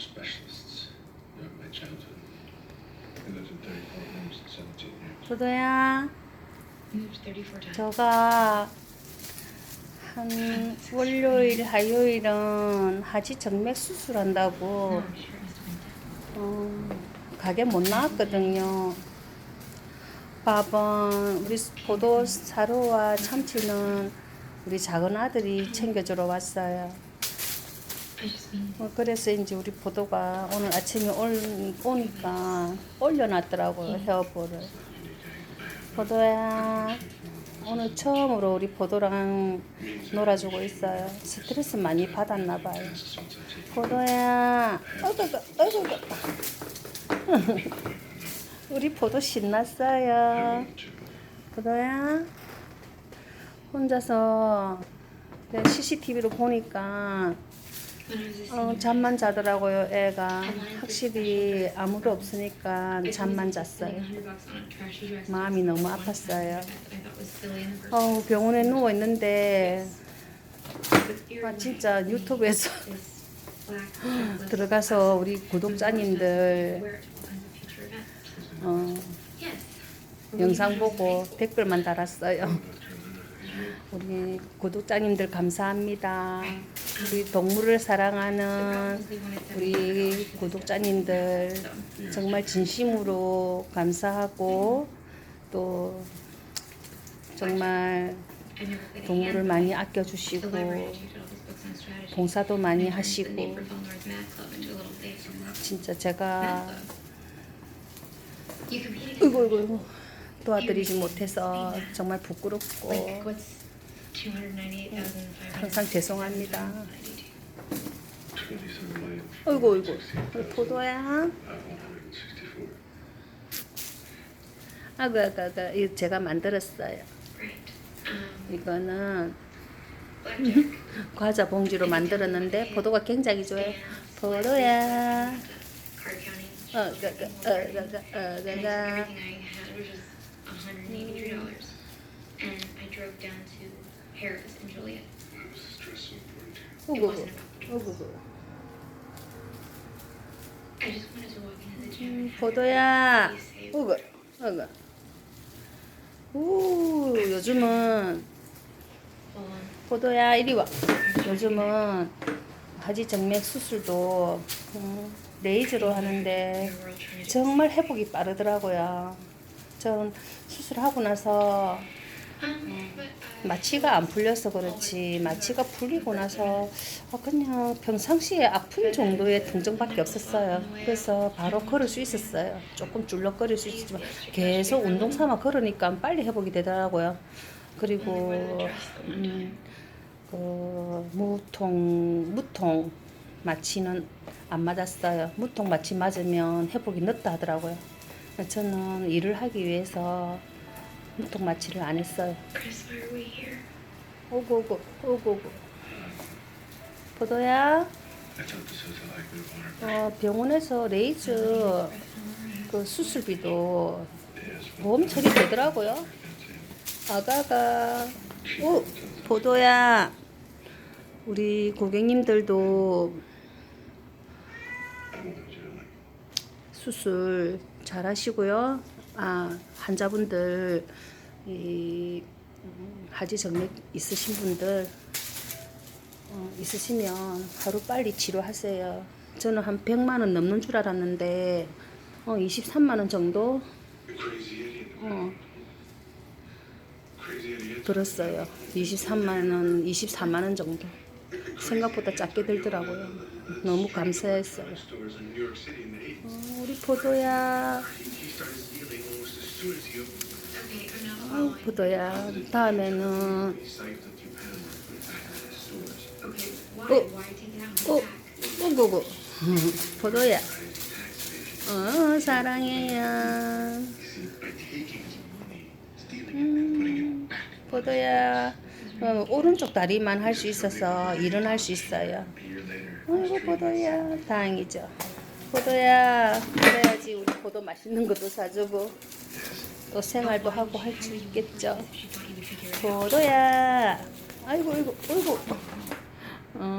specialists throughout my childhood. I lived in 34 homes in 17 years. 포도야, Moved 34 times. 저가 한 월요일, 화요일은 하지 정맥 수술한다고 I'm sure it must have been death. 어, 가게 못 나왔거든요. 밥은 우리 포도 사료와 참치는 우리 작은 아들이 챙겨주러 왔어요. 어, 그래서 이제 우리 포도가 오늘 아침에 올, 오니까 올려놨더라고요 헤어볼을. 포도야 오늘 처음으로 우리 포도랑 놀아주고 있어요. 스트레스 많이 받았나 봐요. 포도야 어그그 어그그 우리 포도 신났어요. 포도야 혼자서 내 CCTV로 보니까 어. 잠만 자더라고요, 애가. 확실히 아무도 없으니까 잠만 잤어요. 100 bucks on a trashy dress. 마음이 너무 아팠어요. 어, 병원에 누워 있는데 아, 진짜 유튜브에서 들어가서 우리 구독자님들. 어. 영상 보고 댓글만 달았어요. 우리 구독자님들 감사합니다. 우리 동물을 사랑하는 우리 구독자님들 정말 진심으로 감사하고 또 정말 동물을. 많이 아껴주시고. 봉사도 많이 하시고. 진짜 제가 이거 이거 도와드리지 못해서 정말 부끄럽고 like what's 298,500? 항상 죄송합니다. 27 million. 어이구 어이구 포도야 164. 아그 아그 아그 이거 제가 만들었어요. Um, 이거는. 과자 봉지로 만들었는데 포도가 굉장히 좋아해. 포도야. 어, 가, 가, 어, 가, 가, 어, which was $183. And I drove down to Paris and Juliet. Why was this dress so important to you? It 어구구, wasn't about the dress. 어구구. I just wanted to walk into the gym 음, and have 포도야. everybody say 어구, 어구. 오, 요즘은 full on 포도야 이리 와. 요즘은 하지 정맥 수술도 음, 레이저로 하는데 We're all trying to 정말 회복이 빠르더라고요. 전 수술하고 나서 Um, uh, 마취가 안 풀려서 그렇지 마취가 풀리고 나서 어, 그냥 평상시에 아픈 정도의 통증밖에 없었어요. 그래서 바로 걸을 수 있었어요. 조금 줄럭거릴 수 있었지만 계속 운동 삼아 걸으니까 빨리 회복이 되더라고요. 그리고 음, 그 무통 무통 마취는 안 맞았어요. 무통 마취 맞으면 회복이 늦다 하더라고요. 저는 일을 하기 위해서 무통 마취를 안 했어요. 오고 오고 오고 오고. water. 어, 병원에서 레이저 그 수술비도 보험 처리되더라고요. 아가가. 오 포도야. 우리 고객님들도 수술 잘 하시고요. 아 환자분들 이 음, 하지 정맥 있으신 분들 어, 있으시면 하루 빨리 치료하세요. 저는 한 100만 원 넘는 줄 알았는데 어, 23만 원 정도. 어. 들었어요. 23만 원, 24만 원 정도. 생각보다 작게 들더라고요. 너무 감사했어요. Stores in New York City in the 80s. 어, 우리 포도야, 어, following. 포도야. 다음에는? Oh. 어, and back? 오고고. 포도야. 어, 사랑해요. Back 포도야. 어, 오른쪽 다리만 할 수 있어서 일어날 수 있어요. 아이고 포도야 다행이죠 포도야 그래야지 우리 포도 맛있는 것도 사주고 또 생활도 하고 할 수 있겠죠. 도도야. 아이고, 아이고, 아이고. 어.